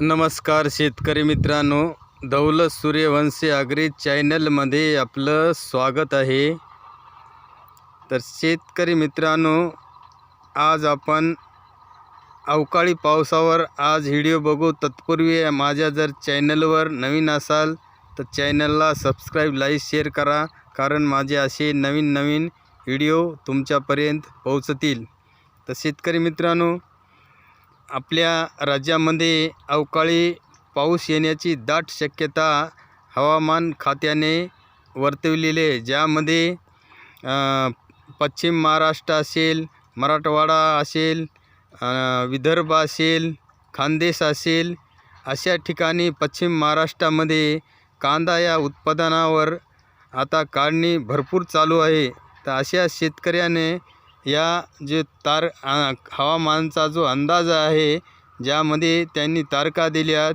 नमस्कार शेतकरी मित्रांनो दौलत सूर्यवंशी आगरी चॅनलमध्ये आपलं स्वागत आहे. तर शेतकरी मित्रांनो आज आपण अवकाळी पावसावर आज व्हिडिओ बघू. तत्पूर्वी माझ्या जर चॅनलवर नवीन असाल तर चॅनलला सबस्क्राईब लाईक शेअर करा. कारण माझे असे नवीन नवीन व्हिडिओ तुमच्यापर्यंत पोहोचतील. तर शेतकरी मित्रांनो आपल्या राज्यामध्ये अवकाळी पाऊस येण्याची दाट शक्यता हवामान खात्याने वर्तवलेली आहे. ज्यामध्ये पश्चिम महाराष्ट्र असेल मराठवाडा असेल विदर्भ असेल खानदेश असेल अशा ठिकाणी पश्चिम महाराष्ट्रामध्ये कांदा या उत्पादनावर आता काढणी भरपूर चालू आहे. तर अशा शेतकऱ्याने या जे तार हवामानचा जो अंदाज आहे ज्यामध्ये त्यांनी तारखा दिल्यात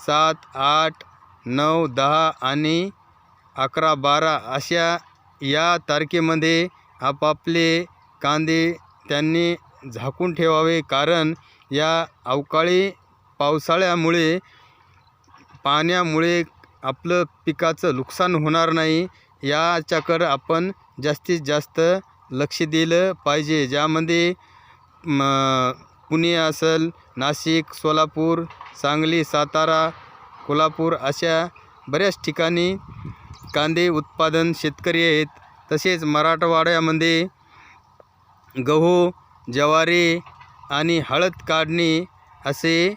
सात आठ नऊ दहा आणि अकरा बारा अशा या तारखेमध्ये आपापले कांदे त्यांनी झाकून ठेवावे. कारण या अवकाळी पावसाळ्यामुळे पाण्यामुळे आपलं पिकाचं नुकसान होणार नाही. याच्याकडं आपण जास्तीत जास्त लक्ष दिलं पाहिजे. ज्यामध्ये म पुणे असेल नाशिक सोलापूर सांगली सातारा कोल्हापूर अशा बऱ्याच ठिकाणी कांदे उत्पादन शेतकरी आहेत. तसेच मराठवाड्यामध्ये गहू ज्वारी आणि हळद काढणी असे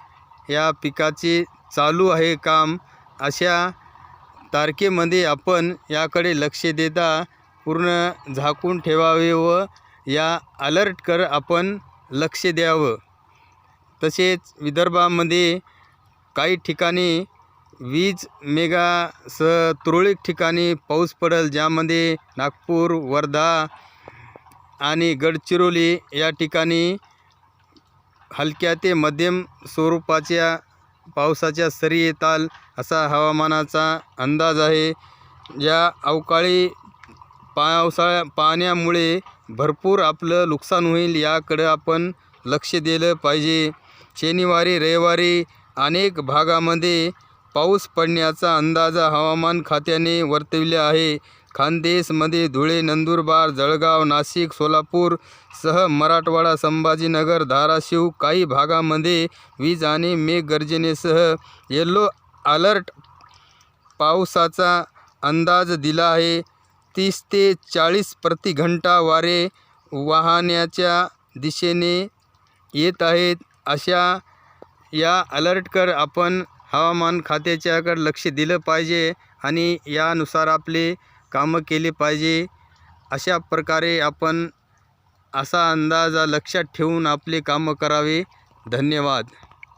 या पिकाचे चालू आहे काम. अशा तारखेमध्ये आपण याकडे लक्ष देता पूर्ण झाकून ठेवावे व या अलर्टकर आपण लक्ष द्यावं. तसेच विदर्भामध्ये काही ठिकाणी वीज मेगा स तुरळक ठिकाणी पाऊस पडेल ज्यामध्ये नागपूर वर्धा आणि गडचिरोली या ठिकाणी हलक्या ते मध्यम स्वरूपाच्या पावसाच्या सरी येताल असा हवामानाचा अंदाज आहे. या अवकाळी पावसाळ्या पाण्यामुळे भरपूर आपलं नुकसान होईल याकडं आपण लक्ष दिलं पाहिजे. शनिवारी रविवारी अनेक भागामध्ये पाऊस पडण्याचा अंदाज हवामान खात्याने वर्तविला आहे. खानदेशमध्ये धुळे नंदुरबार जळगाव नाशिक सोलापूर सह मराठवाडा संभाजीनगर धाराशिव काही भागामध्ये वीज आणि मेघगर्जनेसह येल्लो अलर्ट पावसाचा अंदाज दिला आहे. तीस ते चाळीस प्रतिघंटा वारे वाहण्याच्या दिशेने येत आहेत. अशा या अलर्टकर आपण हवामान खात्याच्याकडे लक्ष दिलं पाहिजे आणि यानुसार आपले कामं केले पाहिजे. अशा प्रकारे आपण असा अंदाज लक्षात ठेवून आपले कामं करावे. धन्यवाद.